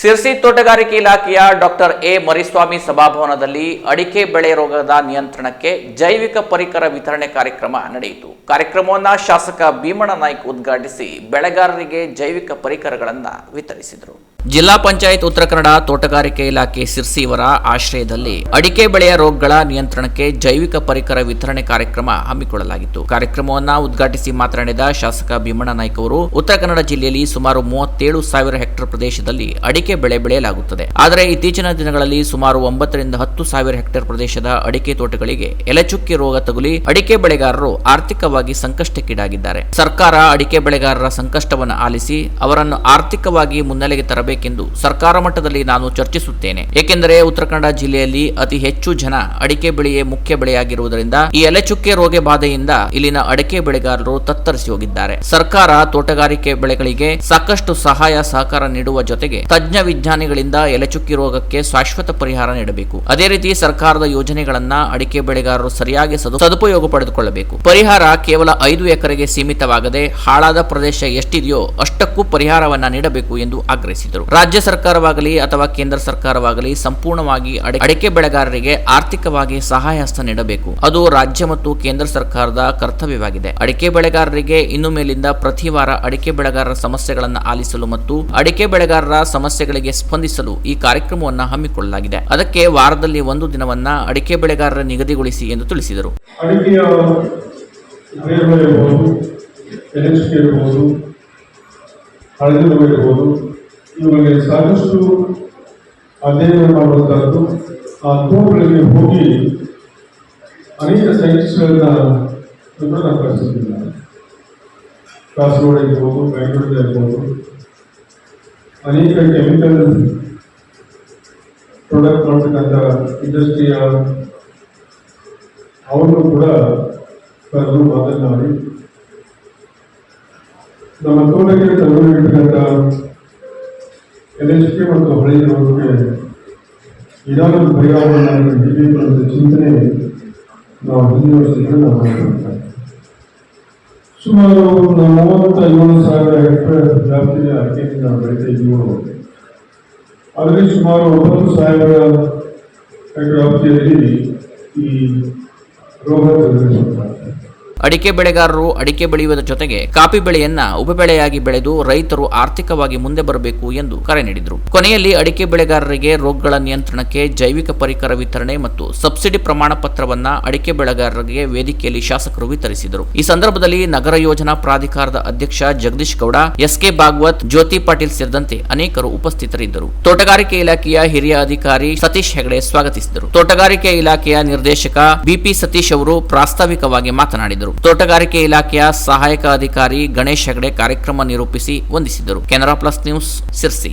ಸಿರ್ಸಿ ತೋಟಗಾರಿಕೆ ಇಲಾಖೆಯ doctor A Mariswamy ಸಭಾಭವನದಲ್ಲಿ ಅಡಿಕೆ ಬೆಳೆ ರೋಗದ ನಿಯಂತ್ರಣಕ್ಕೆ ಜೈವಿಕ ಪರಿಕರ ವಿತರಣೆ ಕಾರ್ಯಕ್ರಮ ನಡೆಯಿತು. ಕಾರ್ಯಕ್ರಮವನ್ನು ಶಾಸಕ ಭೀಮಣ್ಣ ನಾಯ್ಕ್ ಉದ್ಘಾಟಿಸಿ ಬೆಳೆಗಾರರಿಗೆ ಜೈವಿಕ ಪರಿಕರಗಳನ್ನು ವಿತರಿಸಿದರು. ಜಿಲ್ಲಾ ಪಂಚಾಯತ್ ಉತ್ತರ ಕನ್ನಡ ತೋಟಗಾರಿಕೆ ಇಲಾಖೆ ಸಿರ್ಸಿ ಇವರ ಆಶ್ರಯದಲ್ಲಿ ಅಡಿಕೆ ಬೆಳೆಯ ರೋಗಗಳ ನಿಯಂತ್ರಣಕ್ಕೆ ಜೈವಿಕ ಪರಿಕರ ವಿತರಣೆ ಕಾರ್ಯಕ್ರಮ ಹಮ್ಮಿಕೊಳ್ಳಲಾಗಿತ್ತು. ಕಾರ್ಯಕ್ರಮವನ್ನು ಉದ್ಘಾಟಿಸಿ ಮಾತನಾಡಿದ ಶಾಸಕ ಭೀಮಣ್ಣ ನಾಯ್ಕ ಅವರು, ಉತ್ತರ ಕನ್ನಡ ಜಿಲ್ಲೆಯಲ್ಲಿ ಸುಮಾರು ಮೂವತ್ತೇಳು ಸಾವಿರ ಹೆಕ್ಟೇರ್ ಪ್ರದೇಶದಲ್ಲಿ ಅಡಿಕೆ ಬೆಳೆ ಬೆಳೆಯಲಾಗುತ್ತದೆ. ಆದರೆ ಇತ್ತೀಚಿನ ದಿನಗಳಲ್ಲಿ ಸುಮಾರು ಒಂಬತ್ತರಿಂದ ಹತ್ತು ಸಾವಿರ ಹೆಕ್ಟೇರ್ ಪ್ರದೇಶದ ಅಡಿಕೆ ತೋಟಗಳಿಗೆ ಎಲೆಚುಕ್ಕಿ ರೋಗ ತಗುಲಿ ಅಡಿಕೆ ಬೆಳೆಗಾರರು ಆರ್ಥಿಕವಾಗಿ ಸಂಕಷ್ಟಕ್ಕೀಡಾಗಿದ್ದಾರೆ. ಸರ್ಕಾರ ಅಡಿಕೆ ಬೆಳೆಗಾರರ ಸಂಕಷ್ಟವನ್ನು ಆಲಿಸಿ ಅವರನ್ನು ಆರ್ಥಿಕವಾಗಿ ಮುನ್ನೆಲೆಗೆ ತರಬೇಕೆಂದು ಸರ್ಕಾರ ಮಟ್ಟದಲ್ಲಿ ನಾನು ಚರ್ಚಿಸುತ್ತೇನೆ. ಏಕೆಂದರೆ ಉತ್ತರ ಕನ್ನಡ ಜಿಲ್ಲೆಯಲ್ಲಿ ಅತಿ ಹೆಚ್ಚು ಜನ ಅಡಿಕೆ ಬೆಳೆಯೇ ಮುಖ್ಯ ಬೆಳೆಯಾಗಿರುವುದರಿಂದ ಈ ಎಲೆಚುಕ್ಕೆ ರೋಗ ಬಾಧೆಯಿಂದ ಇಲ್ಲಿನ ಅಡಿಕೆ ಬೆಳೆಗಾರರು ತತ್ತರಿಸಿ ಹೋಗಿದ್ದಾರೆ. ಸರ್ಕಾರ ತೋಟಗಾರಿಕೆ ಬೆಳೆಗಳಿಗೆ ಸಾಕಷ್ಟು ಸಹಾಯ ಸಹಕಾರ ನೀಡುವ ಜೊತೆಗೆ ತಜ್ಞ ವಿಜ್ಞಾನಿಗಳಿಂದ ಎಲೆಚುಕ್ಕಿ ರೋಗಕ್ಕೆ ಶಾಶ್ವತ ಪರಿಹಾರ ನೀಡಬೇಕು. ಅದೇ ರೀತಿ ಸರ್ಕಾರದ ಯೋಜನೆಗಳನ್ನ ಅಡಿಕೆ ಬೆಳೆಗಾರರು ಸರಿಯಾಗಿ ಸದು- ಸದುಪಯೋಗ ಪಡೆದುಕೊಳ್ಳಬೇಕು. ಪರಿಹಾರ ಕೇವಲ ಐದು ಎಕರೆಗೆ ಸೀಮಿತವಾಗದೆ ಹಾಳಾದ ಪ್ರದೇಶ ಎಷ್ಟಿದೆಯೋ ಅಷ್ಟಕ್ಕೂ ಪರಿಹಾರವನ್ನ ನೀಡಬೇಕು ಎಂದು ಆಗ್ರಹಿಸಿದರು. ರಾಜ್ಯ ಸರ್ಕಾರವಾಗಲಿ ಅಥವಾ ಕೇಂದ್ರ ಸರ್ಕಾರವಾಗಲಿ ಸಂಪೂರ್ಣವಾಗಿ ಅಡಿ- ಅಡಿಕೆ ಬೆಳೆಗಾರರಿಗೆ ಆರ್ಥಿಕವಾಗಿ ಸಹಾಯ ಹಸ್ತ ನೀಡಬೇಕು. ಅದು ರಾಜ್ಯ ಮತ್ತು ಕೇಂದ್ರ ಸರ್ಕಾರದ ಕರ್ತವ್ಯವಾಗಿದೆ. ಅಡಿಕೆ ಬೆಳೆಗಾರರಿಗೆ ಇನ್ನು ಮೇಲಿಂದ ಪ್ರತಿ ವಾರ ಅಡಿಕೆ ಬೆಳೆಗಾರರ ಸಮಸ್ಯೆಗಳನ್ನು ಆಲಿಸಲು ಮತ್ತು ಅಡಿಕೆ ಬೆಳೆಗಾರರ ಸಮಸ್ಯೆಗಳಿಗೆ ಸ್ಪಂದಿಸಲು ಈ ಕಾರ್ಯಕ್ರಮವನ್ನು ಹಮ್ಮಿಕೊಳ್ಳಲಾಗಿದೆ. ಅದಕ್ಕೆ ವಾರದಲ್ಲಿ ಒಂದು ದಿನವನ್ನ ಅಡಿಕೆ ಬೆಳೆಗಾರರ ನಿಗದಿಗೊಳಿಸಿ ಎಂದು ತಿಳಿಸಿದರು. ಇರ್ಬೋದು ಇವುಗಳಿಗೆ ಸಾಕಷ್ಟು ಅಧ್ಯಯನ ಮಾಡುವಂಥದ್ದು ಆ ತೋಟಗಳಿಗೆ ಹೋಗಿ ಅನೇಕ ಸೈಂಟಿಸ್ಟ್ಗಳನ್ನ ನಾನು ಕಳಿಸಿದ್ದೀನಿ ಕಾಸರಗೋಡು ಇರ್ಬೋದು, ಬೆಂಗಳೂರು ಇರ್ಬೋದು, ಅನೇಕ ಕೆಮಿಕಲ್ ಪ್ರಾಡಕ್ಟ್ ಮಾಡ್ತಕ್ಕಂಥ ಇಂಡಸ್ಟ್ರಿಯ ಅವರು ಕೂಡ ಕರೆದು ಮಾತನಾಡಿ ನಮ್ಮ ತೋಟಕ್ಕೆ ತಗೊಂಡಿರ್ತಕ್ಕಂಥ ಎಲೆಕ್ಟ್ರಿಕೆ ಮತ್ತು ಹಳೆ ರೋಗಕ್ಕೆ ಒಂದು ಪರಿಹಾರವನ್ನು ಒಂದು ಚಿಂತನೆ ನಾವು ಹಿಂದಿನ ವರ್ಷದಿಂದ ನಾವು ಸುಮಾರು ಮೂವತ್ತೈವತ್ತು ಸಾವಿರ ಹೆಕ್ಟೇರ್ ವ್ಯಾಪ್ತಿಯ ಅಡಿಕೆಯನ್ನು ನಾವು ಬೆಳೀತಾ ಇದ್ದೀವಿ ಅದರಲ್ಲಿ ಸುಮಾರು ಒಂಬತ್ತು ಸಾವಿರ ವ್ಯಾಪ್ತಿಯಲ್ಲಿ ಈ ರೋಗ ತಗುಲಿಸುತ್ತಾರೆ ಅಡಿಕೆ ಬೆಳೆಗಾರರು ಅಡಿಕೆ ಬೆಳೆಯುವುದರ ಜೊತೆಗೆ ಕಾಫಿ ಬೆಳೆಯನ್ನ ಉಪಬೆಳೆಯಾಗಿ ಬೆಳೆದು ರೈತರು ಆರ್ಥಿಕವಾಗಿ ಮುಂದೆ ಬರಬೇಕು ಎಂದು ಕರೆ ನೀಡಿದರು. ಕೊನೆಯಲ್ಲಿ ಅಡಿಕೆ ಬೆಳೆಗಾರರಿಗೆ ರೋಗಗಳ ನಿಯಂತ್ರಣಕ್ಕೆ ಜೈವಿಕ ಪರಿಕರ ವಿತರಣೆ ಮತ್ತು ಸಬ್ಸಿಡಿ ಪ್ರಮಾಣ ಪತ್ರವನ್ನ ಅಡಿಕೆ ಬೆಳೆಗಾರರಿಗೆ ವೇದಿಕೆಯಲ್ಲಿ ಶಾಸಕರು ವಿತರಿಸಿದರು. ಈ ಸಂದರ್ಭದಲ್ಲಿ ನಗರ ಯೋಜನಾ ಪ್ರಾಧಿಕಾರದ ಅಧ್ಯಕ್ಷ ಜಗದೀಶ್ ಗೌಡ, ಎಸ್ಕೆ ಭಾಗವತ್, ಜ್ಯೋತಿ ಪಾಟೀಲ್ ಸೇರಿದಂತೆ ಅನೇಕರು ಉಪಸ್ಥಿತರಿದ್ದರು. ತೋಟಗಾರಿಕೆ ಇಲಾಖೆಯ ಹಿರಿಯ ಅಧಿಕಾರಿ ಸತೀಶ್ ಹೆಗಡೆ ಸ್ವಾಗತಿಸಿದರು. ತೋಟಗಾರಿಕೆ ಇಲಾಖೆಯ ನಿರ್ದೇಶಕ ಬಿಪಿ ಸತೀಶ್ ಅವರು ಪ್ರಾಸ್ತಾವಿಕವಾಗಿ ಮಾತನಾಡಿದರು. ತೋಟಗಾರಿಕೆ ಇಲಾಖೆಯ ಸಹಾಯಕ ಅಧಿಕಾರಿ ಗಣೇಶ್ ಹೆಗಡೆ ಕಾರ್ಯಕ್ರಮ ನಿರೂಪಿಸಿ ವಂದಿಸಿದರು. Canara plus news Sirsi.